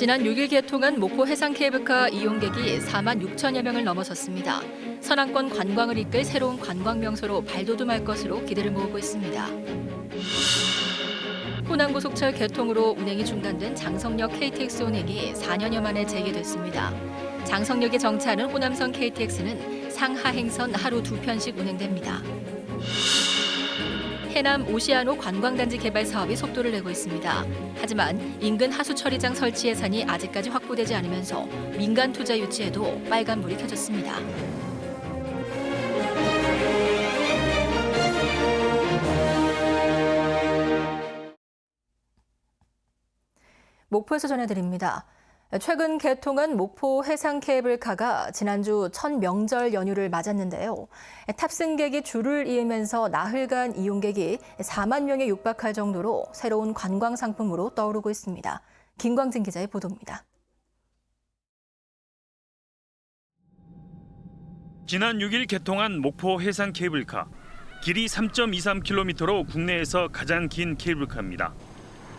지난 6일 개통한 목포 해상 케이블카 이용객이 4만 6천여 명을 넘어섰습니다. 서남권 관광을 이끌 새로운 관광 명소로 발돋움할 것으로 기대를 모으고 있습니다. 호남고속철 개통으로 운행이 중단된 장성역 KTX 운행이 4년여 만에 재개됐습니다. 장성역에 정차하는 호남선 KTX는 상하행선 하루 두 편씩 운행됩니다. 해남 오시아노 관광단지 개발 사업이 속도를 내고 있습니다. 하지만 인근 하수 처리장 설치 예산이 아직까지 확보되지 않으면서 민간 투자 유치에도 빨간불이 켜졌습니다. 목포에서 전해드립니다. 최근 개통한 목포 해상 케이블카가 지난주 첫 명절 연휴를 맞았는데요. 탑승객이 줄을 이으면서 나흘간 이용객이 4만 명에 육박할 정도로 새로운 관광 상품으로 떠오르고 있습니다. 김광진 기자의 보도입니다. 지난 6일 개통한 목포 해상 케이블카. 길이 3.23km로 국내에서 가장 긴 케이블카입니다.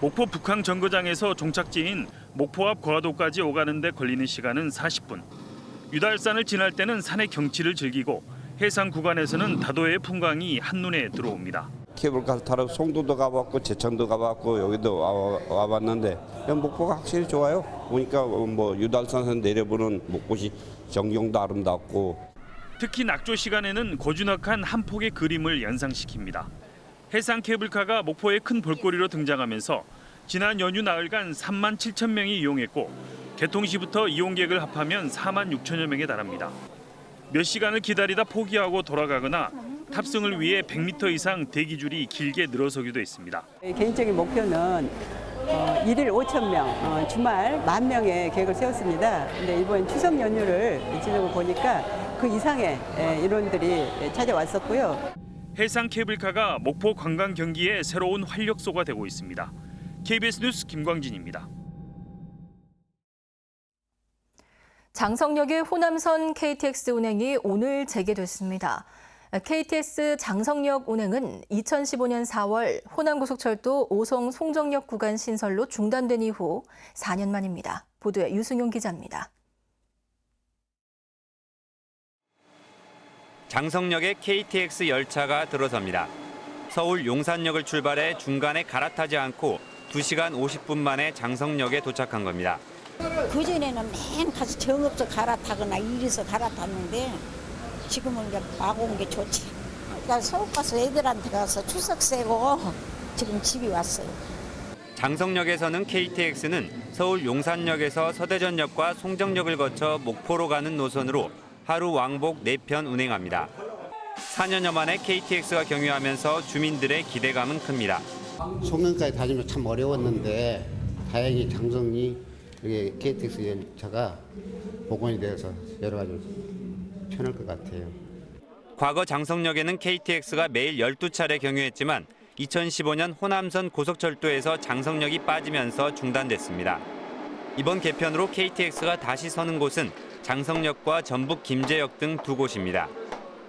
목포 북항 정거장에서 종착지인 목포 앞 거하도까지 오가는데 걸리는 시간은 40분. 유달산을 지날 때는 산의 경치를 즐기고 해상 구간에서는 다도의 풍광이 한눈에 들어옵니다. 케이블카 타러 송도도 가봤고 제천도 가봤고 여기도 와, 와봤는데 그냥 목포가 확실히 좋아요. 보니까 뭐 유달산에서 내려보는 목포시 전경도 아름답고 특히 낙조 시간에는 고즈넉한 한 폭의 그림을 연상시킵니다. 해상 케이블카가 목포의 큰 볼거리로 등장하면서 지난 연휴 나흘간 3만 7천 명이 이용했고 개통 시부터 이용객을 합하면 4만 6천여 명에 달합니다. 몇 시간을 기다리다 포기하고 돌아가거나 탑승을 위해 100m 이상 대기 줄이 길게 늘어서기도 했습니다. 개인적인 목표는 어, 일일 5천 명, 어, 주말 만 명의 계획을 세웠습니다. 근데 이번 추석 연휴를 지내고 보니까 그 이상의 예, 인원들이 찾아왔었고요. 해상 케이블카가 목포 관광 경기의 새로운 활력소가 되고 있습니다. KBS 뉴스 김광진입니다. 장성역의 호남선 KTX 운행이 오늘 재개됐습니다. KTX 장성역 운행은 2015년 4월 호남고속철도 오송 송정역 구간 신설로 중단된 이후 4년 만입니다. 보도에 유승용 기자입니다. 장성역에 KTX 열차가 들어섭니다. 서울 용산역을 출발해 중간에 갈아타지 않고 2시간 50분 만에 장성역에 도착한 겁니다. 그전에는 맨 가서 정없어 갈아타거나 이리서 갈아탔는데 지금은 이제 마구 온 게 좋지. 그러니까 서울 가서 애들한테 가서 추석 세고 지금 집이 왔어요. 장성역에서는 KTX는 서울 용산역에서 서대전역과 송정역을 거쳐 목포로 가는 노선으로 하루 왕복 4편 운행합니다. 4년여 만에 KTX가 경유하면서 주민들의 기대감은 큽니다. 송년까지 다니면 참 어려웠는데 다행히 장성리 여기 KTX 열차가 복원이 되어서 여러 가지 편할 것 같아요. 과거 장성역에는 KTX가 매일 12차례 경유했지만 2015년 호남선 고속철도에서 장성역이 빠지면서 중단됐습니다. 이번 개편으로 KTX가 다시 서는 곳은 장성역과 전북 김제역 등 두 곳입니다.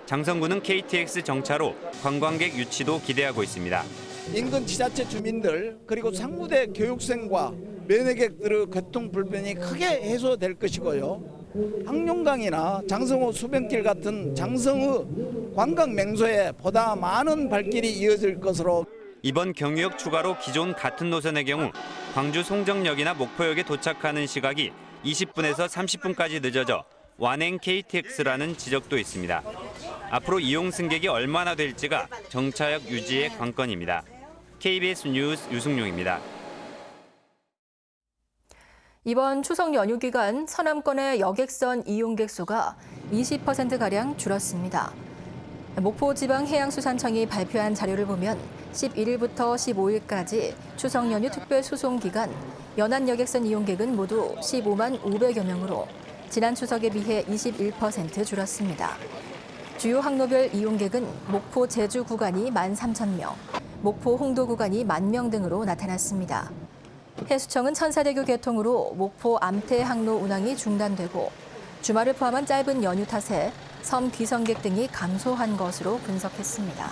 장성구는 KTX 정차로 관광객 유치도 기대하고 있습니다. 인근 지자체 주민들 그리고 상무대 교육생과 면회객들의 교통 불편이 크게 해소될 것이고요. 항룡강이나 장성호 수변길 같은 장성의 관광 명소에 보다 많은 발길이 이어질 것으로 이번 경유역 추가로 기존 같은 노선의 경우 광주 송정역이나 목포역에 도착하는 시각이 20분에서 30분까지 늦어져 완행 KTX라는 지적도 있습니다. 앞으로 이용 승객이 얼마나 될지가 정차역 유지의 관건입니다. KBS 뉴스 유승용입니다. 이번 추석 연휴 기간 서남권의 여객선 이용객 수가 20%가량 줄었습니다. 목포지방해양수산청이 발표한 자료를 보면 11일부터 15일까지 추석 연휴 특별 수송 기간 연안 여객선 이용객은 모두 15만 500여 명으로 지난 추석에 비해 21% 줄었습니다. 주요 항로별 이용객은 목포 제주 구간이 1만 3천 명, 목포 홍도 구간이 만명 등으로 나타났습니다. 해수청은 천사대교 개통으로 목포 암태 항로 운항이 중단되고 주말을 포함한 짧은 연휴 탓에 섬 귀성객 등이 감소한 것으로 분석했습니다.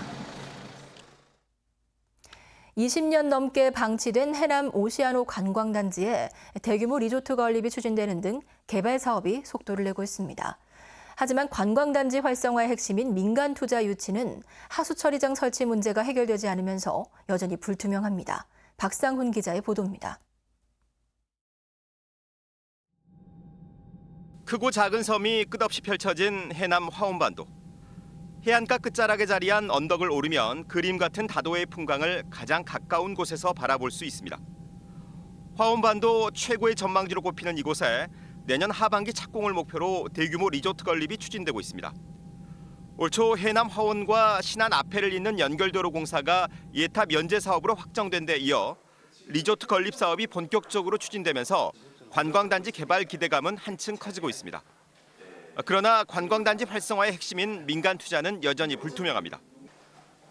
20년 넘게 방치된 해남 오시아노 관광단지에 대규모 리조트 건립이 추진되는 등 개발 사업이 속도를 내고 있습니다. 하지만 관광단지 활성화의 핵심인 민간 투자 유치는 하수 처리장 설치 문제가 해결되지 않으면서 여전히 불투명합니다. 박상훈 기자의 보도입니다. 크고 작은 섬이 끝없이 펼쳐진 해남 화원반도. 해안가 끝자락에 자리한 언덕을 오르면 그림 같은 다도의 풍광을 가장 가까운 곳에서 바라볼 수 있습니다. 화원반도 최고의 전망지로 꼽히는 이곳에 내년 하반기 착공을 목표로 대규모 리조트 건립이 추진되고 있습니다. 올 초 해남 화원과 신안 앞해를 잇는 연결도로 공사가 예탑 연재 사업으로 확정된 데 이어 리조트 건립 사업이 본격적으로 추진되면서 관광단지 개발 기대감은 한층 커지고 있습니다. 그러나 관광단지 활성화의 핵심인 민간 투자는 여전히 불투명합니다.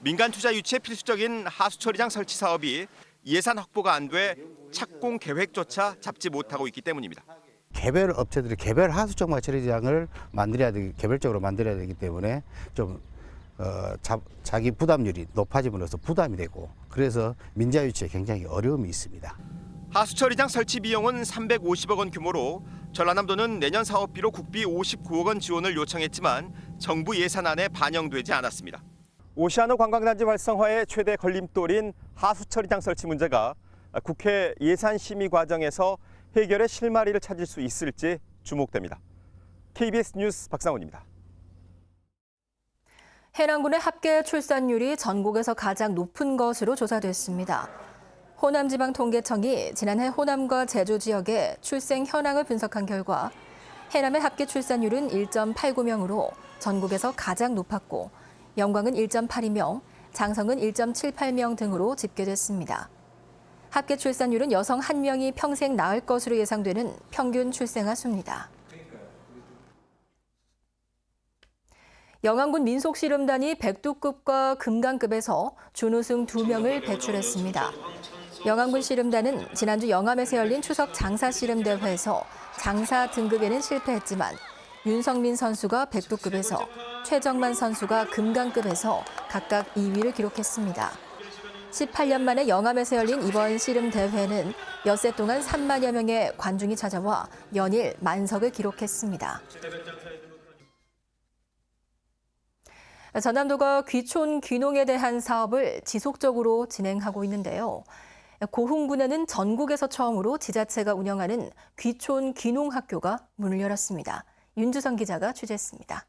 민간 투자 유치에 필수적인 하수처리장 설치 사업이 예산 확보가 안 돼 착공 계획조차 잡지 못하고 있기 때문입니다. 개별 업체들이 개별 하수정화 처리장을 만들어야 되기, 개별적으로 만들어야 되기 때문에 좀 어, 자, 자기 부담률이 높아짐으로써 부담이 되고 그래서 민자 유치에 굉장히 어려움이 있습니다. 하수처리장 설치 비용은 350억 원 규모로 전라남도는 내년 사업비로 국비 59억 원 지원을 요청했지만 정부 예산안에 반영되지 않았습니다. 오시아노 관광단지 활성화의 최대 걸림돌인 하수처리장 설치 문제가 국회 예산심의 과정에서 해결의 실마리를 찾을 수 있을지 주목됩니다. KBS 뉴스 박상훈입니다. 해남군의 합계 출산율이 전국에서 가장 높은 것으로 조사됐습니다. 호남지방통계청이 지난해 호남과 제주 지역의 출생 현황을 분석한 결과 해남의 합계 출산율은 1.89명으로 전국에서 가장 높았고 영광은 1.82명, 장성은 1.78명 등으로 집계됐습니다. 합계 출산율은 여성 한 명이 평생 낳을 것으로 예상되는 평균 출생아 수입니다. 영암군 민속씨름단이 백두급과 금강급에서 준우승 2명을 배출했습니다. 영암군 씨름단은 지난주 영암에서 열린 추석 장사 씨름대회에서 장사 등급에는 실패했지만 윤성민 선수가 백두급에서 최정만 선수가 금강급에서 각각 2위를 기록했습니다. 18년 만에 영암에서 열린 이번 씨름 대회는 엿새 동안 3만여 명의 관중이 찾아와 연일 만석을 기록했습니다. 전남도가 귀촌 귀농에 대한 사업을 지속적으로 진행하고 있는데요. 고흥군에는 전국에서 처음으로 지자체가 운영하는 귀촌 귀농 학교가 문을 열었습니다. 윤주성 기자가 취재했습니다.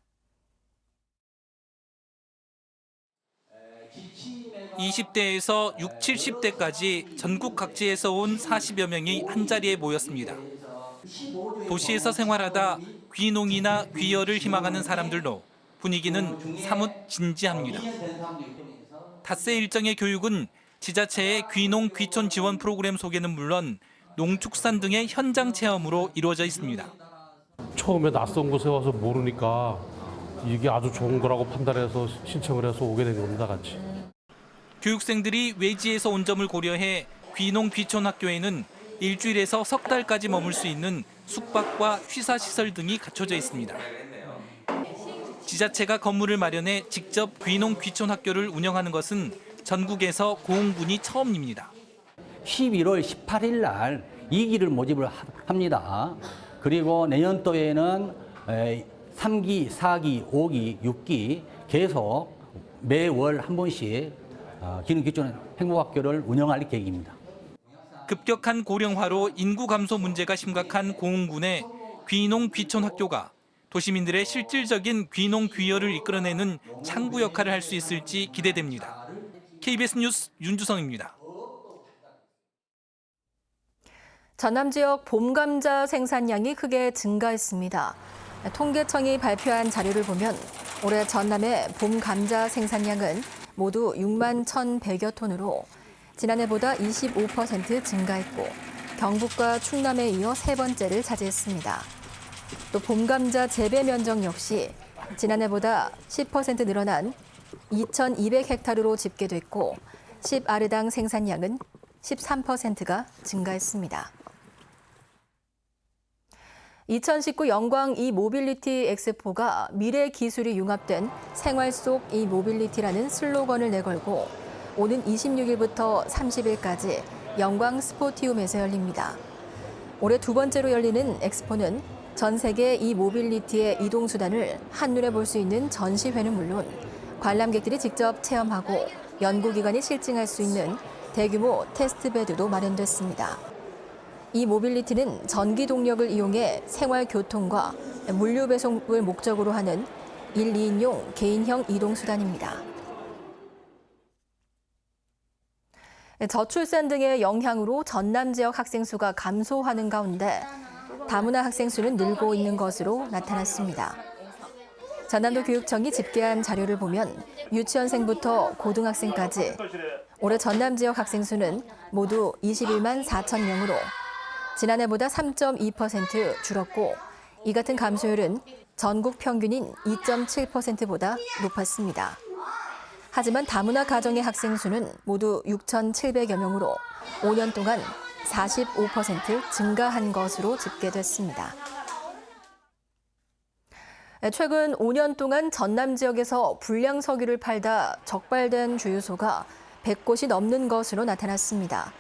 20대에서 6, 70대까지 전국 각지에서 온 40여 명이 한자리에 모였습니다. 도시에서 생활하다 귀농이나 귀여를 희망하는 사람들로 분위기는 사뭇 진지합니다. 닷새 일정의 교육은 지자체의 귀농 귀촌 지원 프로그램 소개는 물론 농축산 등의 현장 체험으로 이루어져 있습니다. 처음에 낯선 곳에 와서 모르니까 이게 아주 좋은 거라고 판단해서 신청을 해서 오게 된 겁니다, 같이. 교육생들이 외지에서 온 점을 고려해 귀농 귀촌 학교에는 일주일에서 석 달까지 머물 수 있는 숙박과 취사 시설 등이 갖춰져 있습니다. 지자체가 건물을 마련해 직접 귀농 귀촌 학교를 운영하는 것은 전국에서 고흥군이 처음입니다. 11월 18일 날 2기를 모집을 하- 합니다. 그리고 내년도에는 3기, 4기, 5기, 6기 계속 매월 한 번씩 어, 기능 기존 행복학교를 운영할 계획입니다. 급격한 고령화로 인구 감소 문제가 심각한 고흥군의 귀농 귀촌 학교가 도시민들의 실질적인 귀농 귀여를 이끌어내는 창구 역할을 할 수 있을지 기대됩니다. KBS 뉴스 윤주성입니다. 전남 지역 봄 감자 생산량이 크게 증가했습니다. 통계청이 발표한 자료를 보면 올해 전남의 봄 감자 생산량은 모두 6만 1,100여 톤으로 지난해보다 25% 증가했고 경북과 충남에 이어 세 번째를 차지했습니다. 또 봄 감자 재배 면적 역시 지난해보다 10% 늘어난 2,200헥타르로 집계됐고 10아르당 생산량은 13%가 증가했습니다. 2019 영광 이 모빌리티 엑스포가 미래 기술이 융합된 생활 속 이 모빌리티라는 슬로건을 내걸고 오는 26일부터 30일까지 영광 스포티움에서 열립니다. 올해 두 번째로 열리는 엑스포는 전 세계 이 모빌리티의 이동 수단을 한눈에 볼 수 있는 전시회는 물론 관람객들이 직접 체험하고 연구기관이 실증할 수 있는 대규모 테스트베드도 마련됐습니다. 이 모빌리티는 전기 동력을 이용해 생활 교통과 물류 배송을 목적으로 하는 1, 2인용 개인형 이동 수단입니다. 저출산 등의 영향으로 전남 지역 학생 수가 감소하는 가운데 다문화 학생 수는 늘고 있는 것으로 나타났습니다. 전남도 교육청이 집계한 자료를 보면 유치원생부터 고등학생까지 올해 전남 지역 학생 수는 모두 21만 4천 명으로 지난해보다 3.2% 줄었고 이 같은 감소율은 전국 평균인 2.7%보다 높았습니다. 하지만 다문화 가정의 학생 수는 모두 6,700여 명으로 5년 동안 45% 증가한 것으로 집계됐습니다. 최근 5년 동안 전남 지역에서 불량 석유를 팔다 적발된 주유소가 100곳이 넘는 것으로 나타났습니다.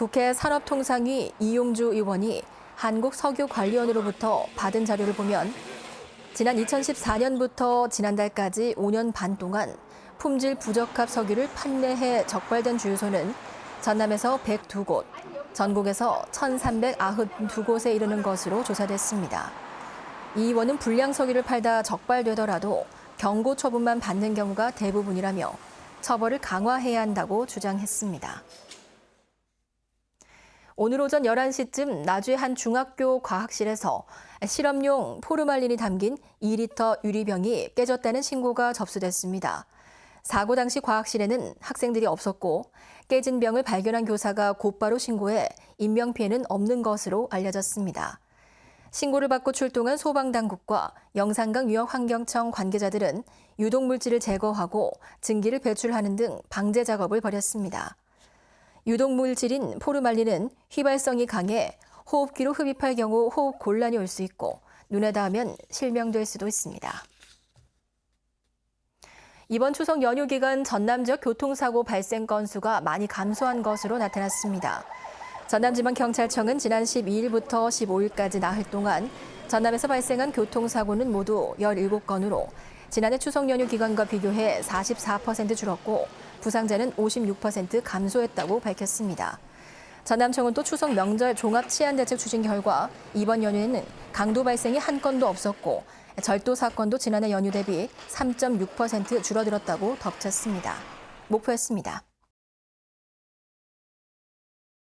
국회 산업통상위 이용주 의원이 한국석유관리원으로부터 받은 자료를 보면 지난 2014년부터 지난달까지 5년 반 동안 품질 부적합 석유를 판매해 적발된 주유소는 전남에서 102곳, 전국에서 1,392곳에 이르는 것으로 조사됐습니다. 이 의원은 불량 석유를 팔다 적발되더라도 경고 처분만 받는 경우가 대부분이라며 처벌을 강화해야 한다고 주장했습니다. 오늘 오전 11시쯤 나주의 한 중학교 과학실에서 실험용 포르말린이 담긴 2리터 유리병이 깨졌다는 신고가 접수됐습니다. 사고 당시 과학실에는 학생들이 없었고 깨진 병을 발견한 교사가 곧바로 신고해 인명피해는 없는 것으로 알려졌습니다. 신고를 받고 출동한 소방당국과 영산강 유역환경청 관계자들은 유독물질을 제거하고 증기를 배출하는 등 방제 작업을 벌였습니다. 유독물질인 포르말린은 휘발성이 강해 호흡기로 흡입할 경우 호흡 곤란이 올 수 있고 눈에 닿으면 실명될 수도 있습니다. 이번 추석 연휴 기간 전남 지역 교통사고 발생 건수가 많이 감소한 것으로 나타났습니다. 전남지방경찰청은 지난 12일부터 15일까지 나흘 동안 전남에서 발생한 교통사고는 모두 17건으로 지난해 추석 연휴 기간과 비교해 44% 줄었고 부상자는 56% 감소했다고 밝혔습니다. 전남청은 또 추석 명절 종합 치안 대책 추진 결과 이번 연휴에는 강도 발생이 한 건도 없었고 절도 사건도 지난해 연휴 대비 3.6% 줄어들었다고 덧쳤습니다. 목포였습니다.